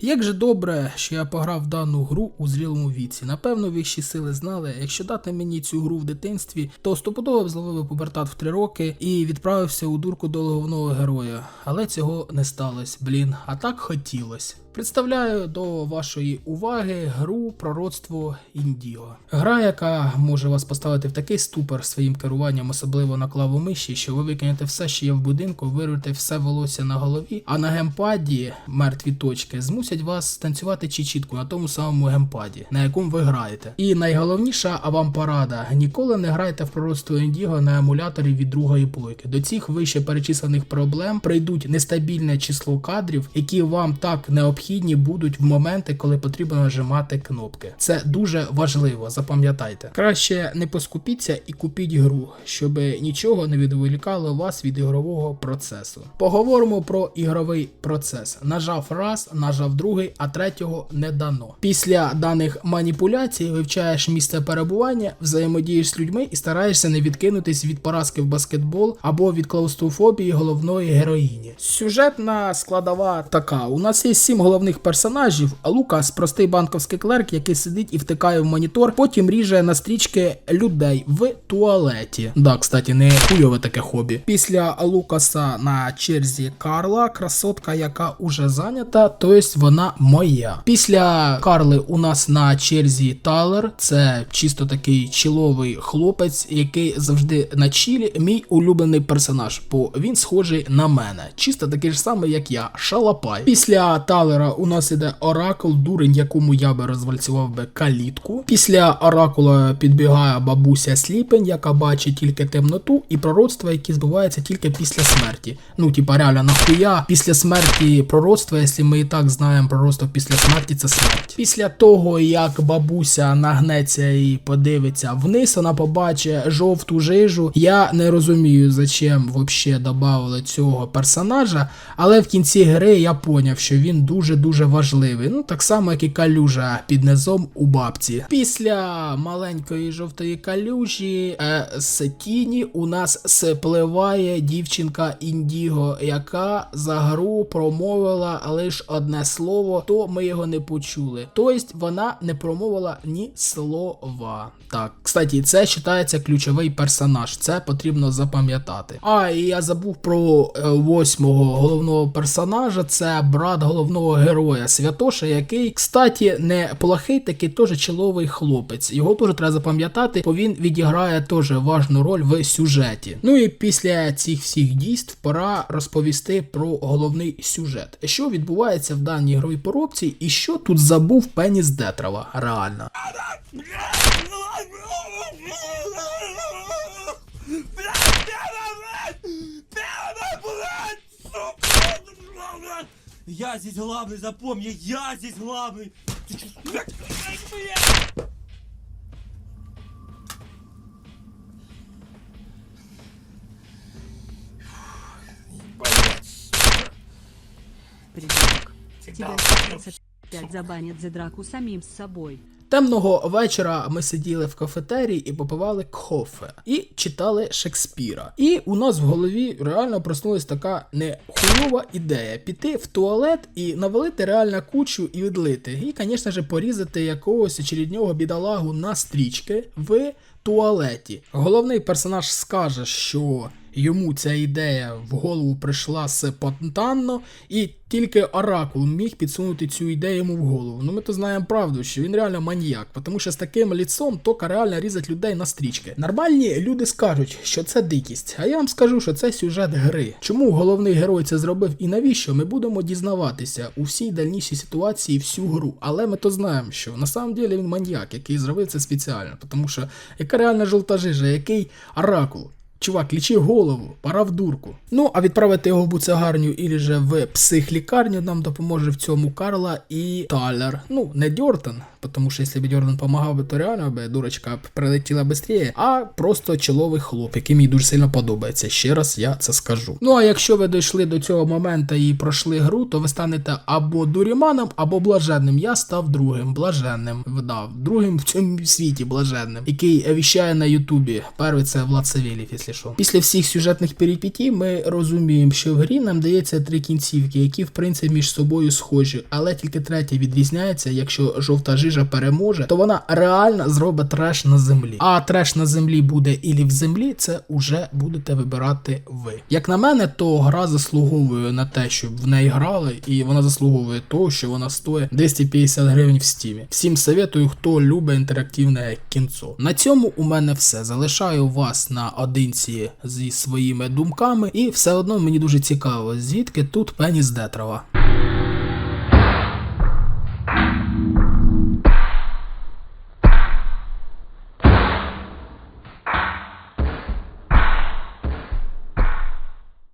Як же добре, що я пограв дану гру у зрілому віці. Напевно, вищі сили знали, якщо дати мені цю гру в дитинстві, то стопудово б зловив пубертат в 3 роки і відправився у дурку до головного героя. Але цього не сталося, блін, а так хотілося. Представляю до вашої уваги гру Пророцтво Індіго. Гра, яка може вас поставити в такий ступор своїм керуванням, особливо на клаву миші, що ви викинете все, що є в будинку, вирвете все волосся на голові, а на геймпаді мертві точки змусять вас танцювати чічітку на тому самому геймпаді, на якому ви граєте. І найголовніша а вам порада: ніколи не грайте в пророцтво Індіго на емуляторі від другої плойки. До цих вище перечислених проблем прийдуть нестабільне число кадрів, які вам так необхідні будуть в моменти, коли потрібно нажимати кнопки. Це дуже важливо, запам'ятайте. Краще не поскупіться і купіть гру, щоб нічого не відволікало вас від ігрового процесу. Поговоримо про ігровий процес. Нажав раз, нажав другий, а третього не дано. Після даних маніпуляцій вивчаєш місце перебування, взаємодієш з людьми і стараєшся не відкинутись від поразки в баскетбол або від клаустрофобії головної героїні. Сюжетна складова така: у нас є сім головних персонажів, а Лукас простий банковський клерк, який сидить і втикає в монітор, потім ріже на стрічки людей в туалеті. Да, кстати, не хуйове таке хобі. Після Лукаса на черзі Карла, красотка, яка уже зайнята, тобто вона моя. Після Карли у нас на черзі Талер, це чисто такий чіловий хлопець, який завжди на чілі. Мій улюблений персонаж, бо він схожий на мене. Чисто такий ж самий, як я, шалапай. Після Талера у нас іде Оракул, дурень, якому я би розвальцював би калітку. Після Оракула підбігає бабуся Сліпень, яка бачить тільки темноту, і пророцтва, які збуваються тільки після смерті. Ну, типа, реально, нахуя після смерті пророцтва, якщо ми і так знаємо пророцтво після смерті, це смерть. Після того, як бабуся нагнеться і подивиться вниз, вона побачить жовту жижу. Я не розумію, зачем вообще додали цього персонажа, але в кінці гри я поняв, що він дуже-дуже важливий. Ну, так само, як і калюжа під низом у бабці. Після маленької жовтої калюжі е, з тіні у нас спливає дівчинка Індіго, яка за гру промовила лише одне слово, то ми його не почули. Тобто вона не промовила ні слова. Так, кстати, це вважається ключовий персонаж, це потрібно запам'ятати. А, і я забув про е, восьмого головного персонажа, це брат головного героя Святоша, який, кстати, не плохий, такий теж чоловий хлопець. Його теж треба запам'ятати, бо він відіграє теж важну роль в сюжеті. Ну і після цих всіх дійств пора розповісти про головний сюжет. Що відбувається в даній ігровій поробці, і що тут забув Пеніс Детрова. Реально. Я здесь главный, запомни, я здесь главный. Ты чё, блядь, блядь? Придурок. Тебя Всегда. 35 забанят за драку самим с собой. Темного вечора ми сиділи в кафетерії і попивали кофе і читали Шекспіра. І у нас в голові реально проснулась така нехуйова ідея піти в туалет і навалити реально кучу і відлити. І, звісно ж, порізати якогось очереднього бідолагу на стрічки в туалеті. Головний персонаж скаже, що йому ця ідея в голову прийшла спонтанно, і тільки Оракул міг підсунути цю ідею йому в голову. Ну ми то знаємо правду, що він реально маніяк, тому що з таким ліцом тока реально різать людей на стрічки. Нормальні люди скажуть, що це дикість, а я вам скажу, що це сюжет гри. Чому головний герой це зробив і навіщо? Ми будемо дізнаватися у всій дальнішій ситуації всю гру. Але ми то знаємо, що на самом деле він маніяк, який зробив це спеціально, тому що яка реальна жовта жижа, який Оракул. Чувак, лічи голову, пора в дурку. Ну, а відправити його в буцегарню і же в психлікарню нам допоможе в цьому Карла і Талер. Ну, не Дьортон, тому що якщо б Дьортон допомагав би, то реально би дурочка прилетіла швидше, а просто чоловий хлоп, який мені дуже сильно подобається. Ще раз я це скажу. Ну а якщо ви дійшли до цього моменту і пройшли гру, то ви станете або дуріманом, або блаженним. Я став другим блаженним. Вдав, другим в цьому світі блаженним, який віщає на Ютубі. Перший це Влад Савєлєв, якщо що. Після всіх сюжетних перипетій ми розуміємо, що в грі нам дається три кінцівки, які в принципі між собою схожі, але тільки третя відрізняється. Якщо жовта жижа переможе, то вона реально зробить треш на землі. А треш на землі буде ілі в землі, це уже будете вибирати ви. Як на мене, то гра заслуговує на те, щоб в неї грали, і вона заслуговує того, що вона стоїть 250 гривень в стімі. Всім советую, хто любить інтерактивне кінцо. На цьому у мене все. Залишаю вас на одинці зі своїми думками, і все одно мені дуже цікаво, звідки тут пеніс Детрова.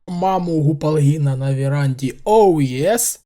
Маму Гупалгіна на віранді. Оу oh, єс!